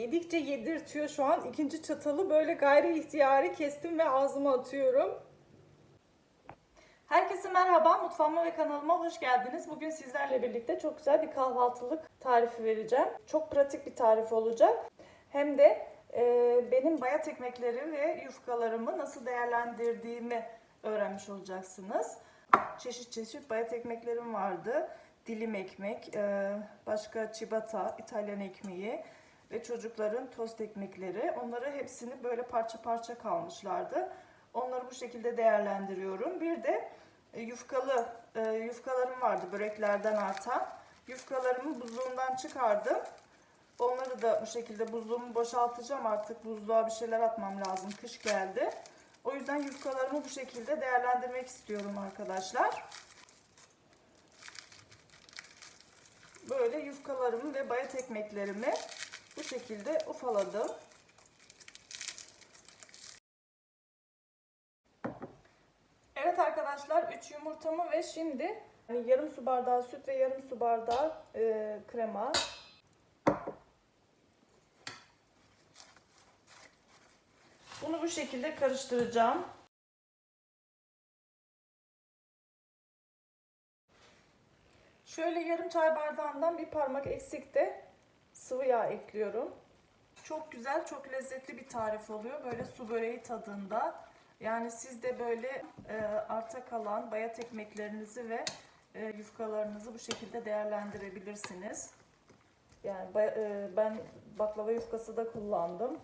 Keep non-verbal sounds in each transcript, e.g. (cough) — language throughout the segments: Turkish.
yedikçe yedirtiyor şu an. İkinci çatalı böyle gayri ihtiyari kestim ve ağzıma atıyorum. Herkese merhaba, mutfağıma ve kanalıma hoş geldiniz. Bugün sizlerle birlikte çok güzel bir kahvaltılık tarifi vereceğim. Çok pratik bir tarif olacak. Hem de e, benim bayat ekmekleri ve yufkalarımı nasıl değerlendirdiğimi öğrenmiş olacaksınız. Çeşit çeşit bayat ekmeklerim vardı. Dilim ekmek, e, başka ciabatta, İtalyan ekmeği ve çocukların tost ekmekleri. Onları hepsini böyle parça parça kalmışlardı. Onları bu şekilde değerlendiriyorum. Bir de e, yufkalı e, yufkalarım vardı böreklerden artan. Yufkalarımı buzluğundan çıkardım. Onları da bu şekilde buzluğumu boşaltacağım artık. Buzluğa bir şeyler atmam lazım. Kış geldi. O yüzden yufkalarımı bu şekilde değerlendirmek istiyorum arkadaşlar. Böyle yufkalarımı ve bayat ekmeklerimi bu şekilde ufaladım. Evet arkadaşlar 3 yumurtamı ve şimdi yani yarım su bardağı süt ve yarım su bardağı e, krema. Bunu bu şekilde karıştıracağım. Şöyle yarım çay bardağından bir parmak eksik de sıvı yağ ekliyorum. Çok güzel, çok lezzetli bir tarif oluyor. Böyle su böreği tadında. Yani siz de böyle e, arta kalan bayat ekmeklerinizi ve e, yufkalarınızı bu şekilde değerlendirebilirsiniz. Yani e, ben baklava yufkası da kullandım.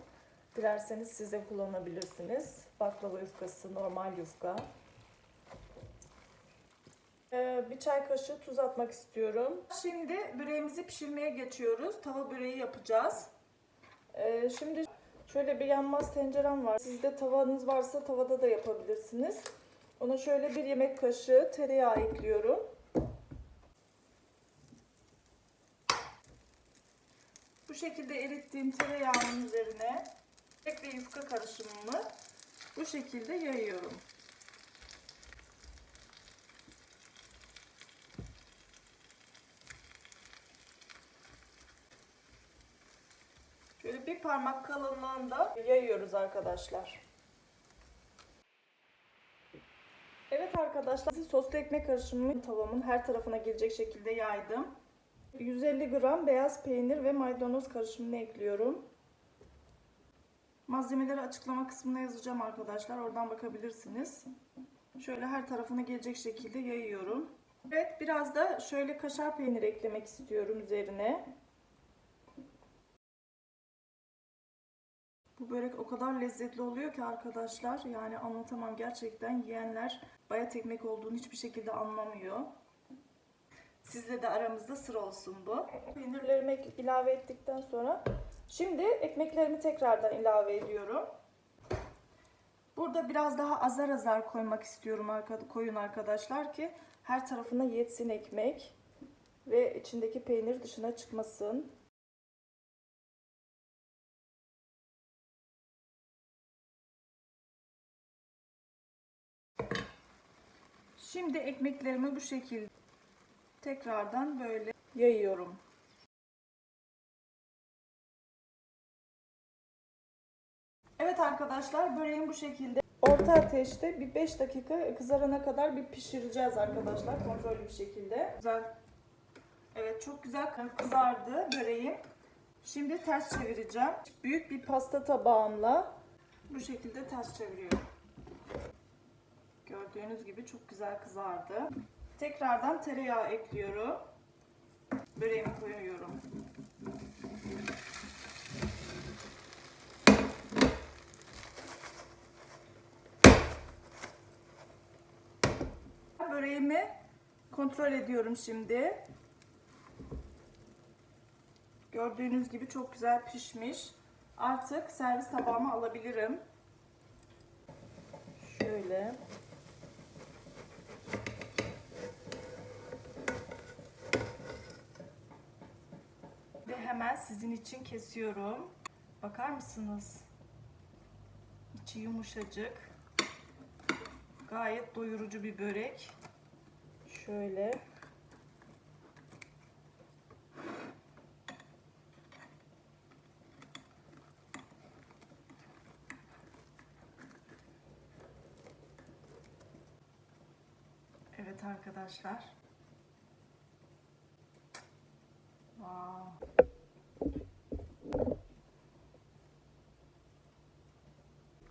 Dilerseniz siz de kullanabilirsiniz. Baklava yufkası, normal yufka. E, bir çay kaşığı tuz atmak istiyorum. Şimdi böreğimizi pişirmeye geçiyoruz. Tava böreği yapacağız. E, şimdi Şöyle bir yanmaz tencerem var. Sizde tavanız varsa tavada da yapabilirsiniz. Ona şöyle bir yemek kaşığı tereyağı ekliyorum. Bu şekilde erittiğim tereyağının üzerine ve yufka karışımımı bu şekilde yayıyorum. Bir parmak kalınlığında yayıyoruz arkadaşlar. Evet arkadaşlar soslu ekmek karışımımı tavamın her tarafına gelecek şekilde yaydım. 150 gram beyaz peynir ve maydanoz karışımını ekliyorum. Malzemeleri açıklama kısmına yazacağım arkadaşlar. Oradan bakabilirsiniz. Şöyle her tarafına gelecek şekilde yayıyorum. Evet biraz da şöyle kaşar peynir eklemek istiyorum üzerine. Börek o kadar lezzetli oluyor ki arkadaşlar. Yani anlatamam gerçekten yiyenler bayat ekmek olduğunu hiçbir şekilde anlamıyor. Sizle de aramızda sır olsun bu. Peynirlerimi ilave ettikten sonra şimdi ekmeklerimi tekrardan ilave ediyorum. Burada biraz daha azar azar koymak istiyorum koyun arkadaşlar ki her tarafına yetsin ekmek ve içindeki peynir dışına çıkmasın. Şimdi ekmeklerimi bu şekilde tekrardan böyle yayıyorum. Evet arkadaşlar böreğim bu şekilde orta ateşte bir 5 dakika kızarana kadar bir pişireceğiz arkadaşlar kontrollü bir şekilde. Güzel. Evet çok güzel kızardı böreğim. Şimdi ters çevireceğim. Büyük bir pasta tabağımla bu şekilde ters çeviriyorum. Gördüğünüz gibi çok güzel kızardı. Tekrardan tereyağı ekliyorum. Böreğimi koyuyorum. Böreğimi kontrol ediyorum şimdi. Gördüğünüz gibi çok güzel pişmiş. Artık servis tabağıma alabilirim. Şöyle. hemen sizin için kesiyorum. Bakar mısınız? İçi yumuşacık. Gayet doyurucu bir börek. Şöyle. Evet arkadaşlar.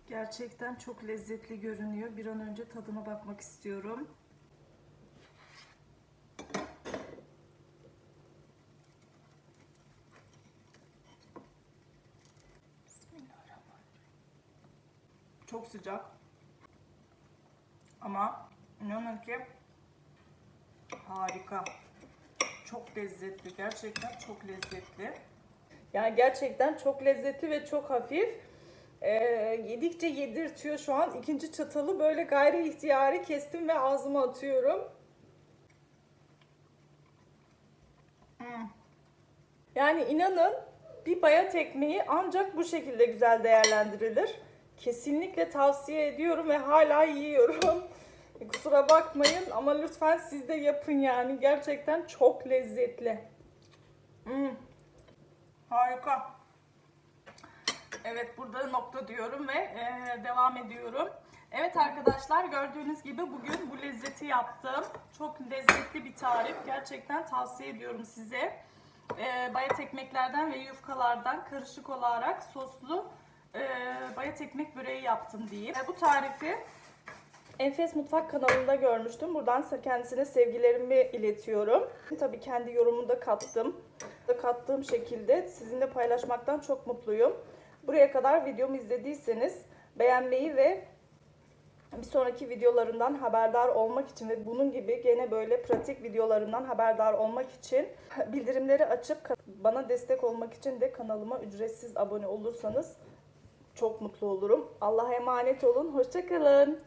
Gerçekten çok lezzetli görünüyor. Bir an önce tadına bakmak istiyorum. Çok sıcak. Ama inanın ki harika. Çok lezzetli. Gerçekten çok lezzetli. Yani gerçekten çok lezzetli ve çok hafif. Ee, yedikçe yedirtiyor şu an. İkinci çatalı böyle gayri ihtiyari kestim ve ağzıma atıyorum. Hmm. Yani inanın bir bayat ekmeği ancak bu şekilde güzel değerlendirilir. Kesinlikle tavsiye ediyorum ve hala yiyorum. (laughs) Kusura bakmayın ama lütfen siz de yapın yani. Gerçekten çok lezzetli. Hmm. Harika. Evet burada nokta diyorum ve e, devam ediyorum. Evet arkadaşlar gördüğünüz gibi bugün bu lezzeti yaptım. Çok lezzetli bir tarif. Gerçekten tavsiye ediyorum size. E, bayat ekmeklerden ve yufkalardan karışık olarak soslu e, bayat ekmek böreği yaptım diyeyim. E, bu tarifi Enfes Mutfak kanalında görmüştüm. Buradan kendisine sevgilerimi iletiyorum. Tabii kendi yorumumu da kattım. Kattığım şekilde sizinle paylaşmaktan çok mutluyum. Buraya kadar videomu izlediyseniz beğenmeyi ve bir sonraki videolarından haberdar olmak için ve bunun gibi gene böyle pratik videolarından haberdar olmak için bildirimleri açıp bana destek olmak için de kanalıma ücretsiz abone olursanız çok mutlu olurum. Allah'a emanet olun. Hoşçakalın.